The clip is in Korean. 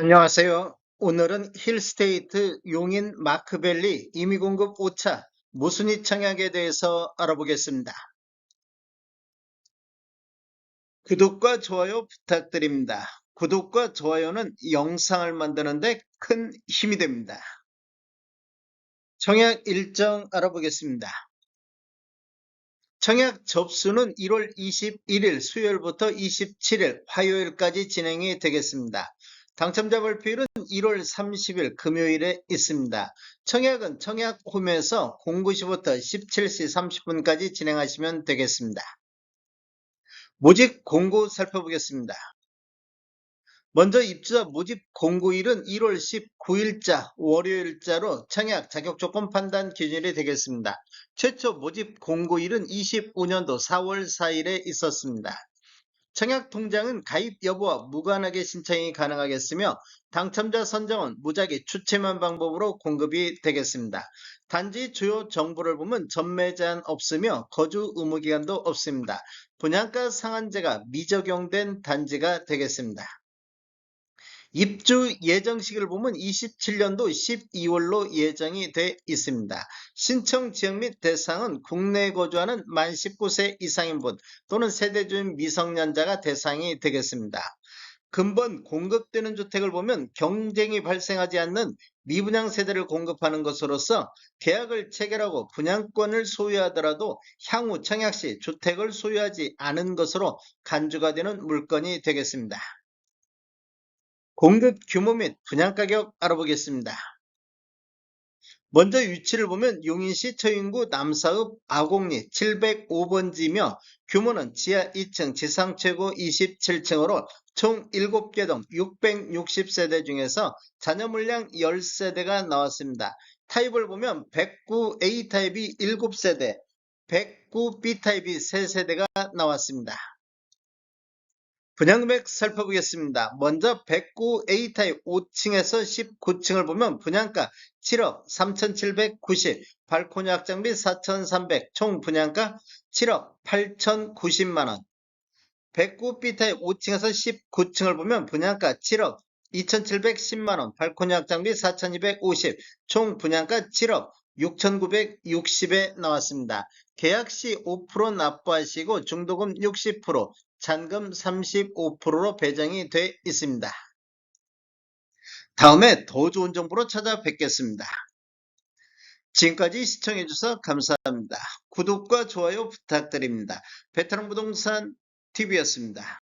안녕하세요. 오늘은 힐스테이트 용인 마크밸리 임의공급 5차 모순이 청약에 대해서 알아보겠습니다. 구독과 좋아요 부탁드립니다. 구독과 좋아요는 영상을 만드는데 큰 힘이 됩니다. 청약 일정 알아보겠습니다. 청약 접수는 1월 21일 수요일부터 27일 화요일까지 진행이 되겠습니다. 당첨자 발표일은 1월 30일 금요일에 있습니다. 청약은 청약홈에서 09시부터 17시 30분까지 진행하시면 되겠습니다. 모집 공고 살펴보겠습니다. 먼저 입주자 모집 공고일은 1월 19일자 월요일자로 청약 자격 조건 판단 기준일이 되겠습니다. 최초 모집 공고일은 25년도 4월 4일에 있었습니다. 청약 통장은 가입 여부와 무관하게 신청이 가능하겠으며 당첨자 선정은 무작위 추첨한 방법으로 공급이 되겠습니다. 단지 주요 정보를 보면 전매 제한 없으며 거주 의무 기간도 없습니다. 분양가 상한제가 미적용된 단지가 되겠습니다. 입주 예정식을 보면 27년도 12월로 예정이 돼 있습니다. 신청 지역 및 대상은 국내에 거주하는 만 19세 이상인 분 또는 세대주민 미성년자가 대상이 되겠습니다. 근본 공급되는 주택을 보면 경쟁이 발생하지 않는 미분양 세대를 공급하는 것으로서 계약을 체결하고 분양권을 소유하더라도 향후 청약 시 주택을 소유하지 않은 것으로 간주가 되는 물건이 되겠습니다. 공급 규모 및 분양 가격 알아보겠습니다. 먼저 위치를 보면 용인시 처인구 남사읍 아곡리 705번지며 규모는 지하 2층 지상 최고 27층으로 총 7개 동 660세대 중에서 자녀 물량 10세대가 나왔습니다. 타입을 보면 109A 타입이 7세대, 109B 타입이 3세대가 나왔습니다. 분양금액 살펴보겠습니다. 먼저 109A 타입 5층에서 19층을 보면 분양가 7억 3,790, 발코니 확장비 4,300, 총 분양가 7억 8,090만원. 109B 타입 5층에서 19층을 보면 분양가 7억 2,710만원, 발코니 확장비 4,250, 총 분양가 7억 6,960에 나왔습니다. 계약 시 5% 납부하시고 중도금 60%, 잔금 35%로 배정이 돼 있습니다. 다음에 더 좋은 정보로 찾아뵙겠습니다. 지금까지 시청해주셔서 감사합니다. 구독과 좋아요 부탁드립니다. 베테랑 부동산 TV였습니다.